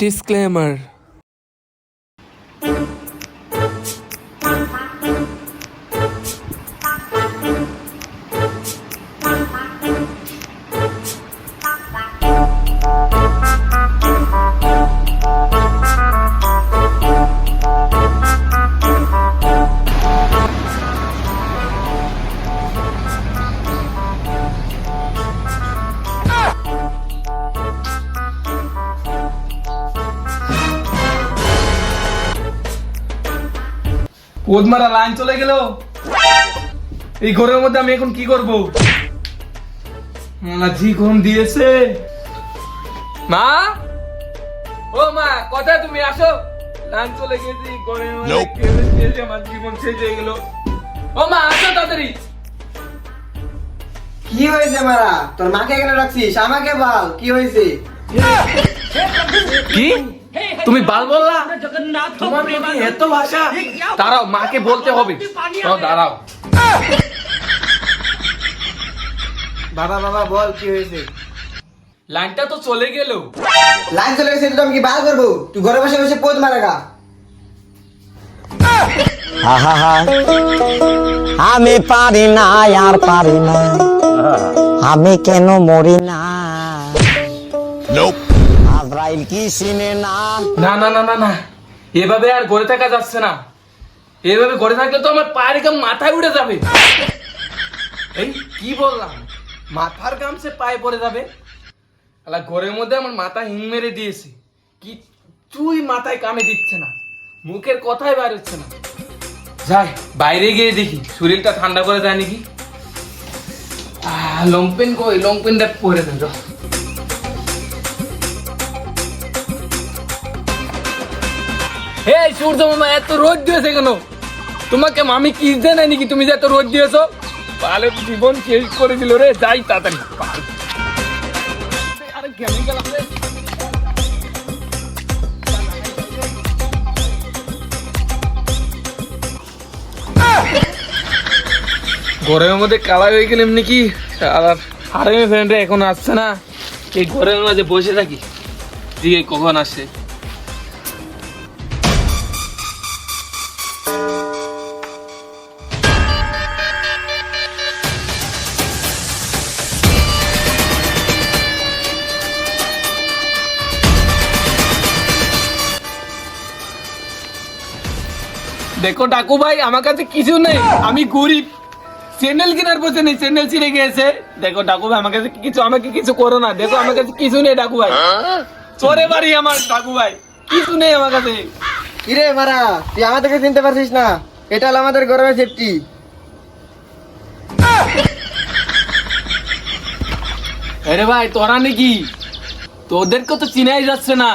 Disclaimer ওদমারা line চলে গেল। এই ঘরের মধ্যে আমি এখন কি করব? মালা জি গরম দিয়েছে। মা? ও মা কোথায় তুমি? আসো। লাইন চলে গেছি আমার জীবন শেষ হয়ে গেল। ও মা আসো তাড়াতাড়ি। কি হয়েছে মারা? তোর মাকে এখানে রাখছিস আমাকে বল কি হয়েছে? কি? তুমি বাল বললা? তোমার এত ভাষা। দাঁড়াও মাকে বলতে হবে। দাঁড়াও বাবা বাবা বল কি হয়েছে? লাইনটা তো চলে গেল। লাইন চলে গেছে তো আমি কি বার করব? তুই ঘরে বসে বসে পোদ মারা গা। আমি পারি না আর পারি না। আমি কেন মরি না? আজরাইল কি চিনে না। না না না না না। এভাবে আর ঘরে থাকা যাচ্ছে না। এভাবে গড়ে থাকলে তো আমার পায়ের গাম মাথায় উঠে যাবে। এই কি বললাম? মাথার গাম সে পায়ে পড়ে যাবে। আলা ঘরের মধ্যে আমার মাথা হিং মেরে দিয়েছে। কি চুই মাথায় কামে দিচ্ছে না। মুখের কথাই বাইর হচ্ছে না। যাই বাইরে গিয়ে দেখি। শরীরটা ঠান্ডা করে যায় নাকি? আহ, লংপেন কই? লংপেনটা পরে দেন এই সূর্য মামা, এত রোদ দিয়েছে কেন? তোমাকে আমি কি জানাই নাকি তুমি যে এত রোদ দিয়েছ? পালে জীবন শেষ করে দিল রে, যাই তাড়াতাড়ি। আরে? গরমের মধ্যে কালা হয়ে গেলাম নাকি? আর আরে ফ্রেন্ডরা এখন আসছে না। এই গরমের মাঝে বসে থাকি। দিকে কখন আসছে দেখো ডাকু ভাই আমার কাছে কিছু নেই। আমি গরিব। চ্যানেল কেনার পয়সা নেই চ্যানেল ছিঁড়ে গিয়েছে দেখো ডাকু ভাই আমার কাছে কিছু আমাকে কিছু করো না। দেখো আমার কাছে কিছু নেই ডাকু ভাই। চোরে বাড়ি আমার ডাকু ভাই। কিছু নেই আমার কাছে। কিরে মারা তুই আমাদেরকে চিনতে পারছিস না? এটা হলো আমাদের গরমের সেফটি আরে ভাই তোরা নাকি? তোদেরকে তো চিনাই যাচ্ছে না।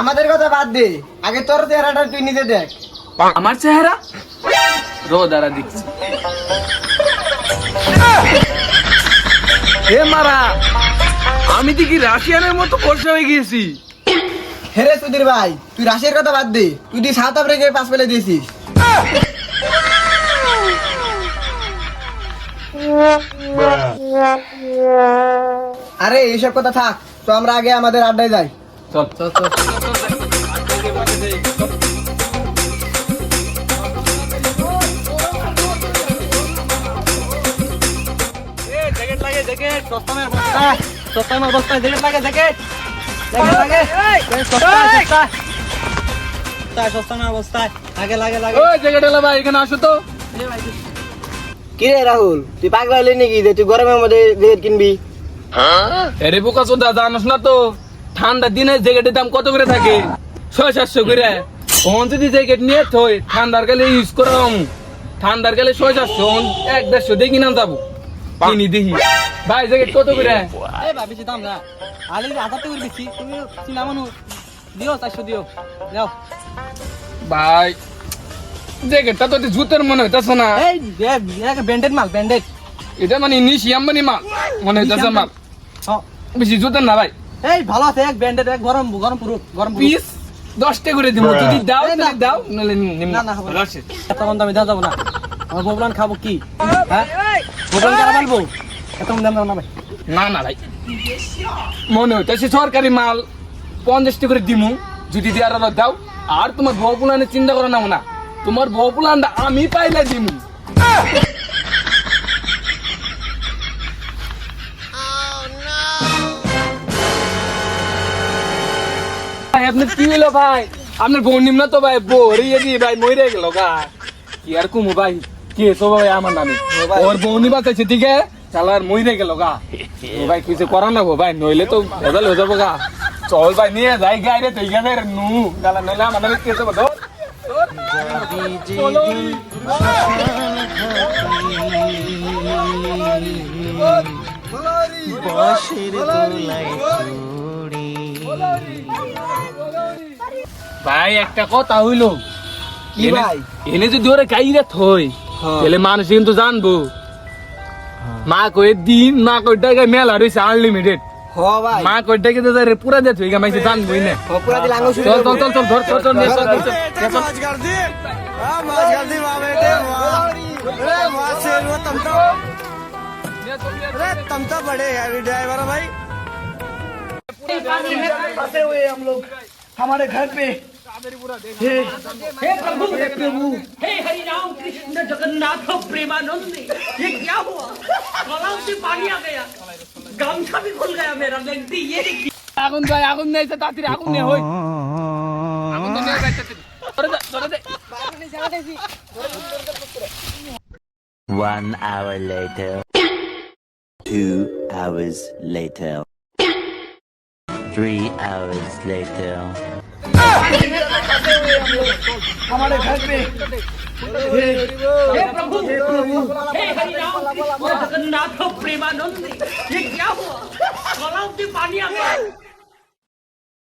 আমাদের কথা বাদ দে। আগে তোর চেহারাটা তুই নিজে দেখ। আমার চেহারা? রো দাঁড়া দিচ্ছি। হে মারা আমি দেখি রাশিয়ানের মতো বর্ষা হয়ে গিয়েছি? হেরে সুধীর ভাই তুই রাশিয়ার কথা বাদ দে। তুই তুই সাউথ আফ্রিকায় পাস ফেলে দিয়েছিস। আরে এইসব কথা থাক তো আমরা আগে আমাদের আড্ডায় যাই। চল চল চল। ওই জায়গাটা ভাই এখানে আসো তো। কিরে রাহুল তুই পাগলা হলি নাকি যে তুই গরমের মধ্যে জ্যাকেট কিনবি? আরে বোকা চোদা জানোস না তো? ঠান্ডা দিনে জ্যাকেটের দাম কত করে থাকে? ছয় সাতশো করে। যদি জ্যাকেট নিয়ে থই ঠান্ডার কালে ইউজ করাম। ঠান্ডার কালে ছয় সাতশো। এক দেড়শো দিয়ে কিনাম যাব কিনি দেখি। ভাই জ্যাকেট কত করে? বেশি দাম না। আলি হাজার টাকা বেশি। তুমি চিনা মানুষ। দিও চারশো দিও। যাও। ভাই জ্যাকেটটা তো জুতের মনে হইতাছে না। এই ব্যান্ডেড মাল ব্যান্ডেড এটা মানে নিশি আম্বানি মাল মনে হইতাছে মাল হ্যাঁ বেশি জুতের না ভাই। এই ভালো আছে এক ব্যান্ডেড এক গরম গরম পুরো গরম পিস দশটা করে দিব। যদি দাও এই না। দাও নাহলে নিম। না, না, হবে কম দামে যাব না। আমার ববলান খাব কি? হ্যাঁ? ববলান কারা বলব এত কম দাম না ভাই না না ভাই। মনে হইতেছে সরকারি মাল পঞ্চাশটি করে দিমু যদি দেওয়ার দাও আর তোমার বউ চিন্তা করো না না তোমার বউ পুলানটা আমি পাইলে দিমু। ভাই আপনার কি হলো ভাই? আপনার বউ নিম্ন তো ভাই বউ রিয়ে দিয়ে ভাই মরে গেল গা। কি আর কুমু ভাই? কি তো ভাই আমার নামে? ওর বউ নিবা চাইছে ঠিক আছে চালার মরে গেল গা। ভাই কিছু করার না ভাই নইলে তো ভেজাল হয়ে যাব গা। চল ভাই নিয়ে যাই গাই রে তুই গেছে নু গালা নইলে আমার নামে কেসে ধর ভাই একটা কথা হইল। কি ভাই? এনে যদি ওরে গাইরে থই হ্যাঁ। তাহলে মানুষ কিন্তু জানব। মা কই দিন মা কই টাকা মেলা রইছে আনলিমিটেড হ ভাই মা কই টাকা দে রে পুরা দে তুই গামাইছে জানবই না হ পুরা দিল আঙ্গুল শুরু চল চল চল চল ধর চল চল নে, চল, চল, চল। हे हरिराम कृष्ण जगन्नाथ प्रेमानंद ये क्या हुआ गलाव से पानी आ गया गामछा भी खुल गया मेरा लगती ये देखिए আগুন ভাই আগুন নেইছে তাড়াতাড়ি আগুন নে হই আগুন নে ভাই তাড়াতাড়ি ধরে দে ধরে দে One hour later. Two hours later. Three hours later. हे प्रभु हे हरिराम कृष्ण जगन्नाथ प्रेमानंद ये क्या हुआ गलाव से पानी आ गया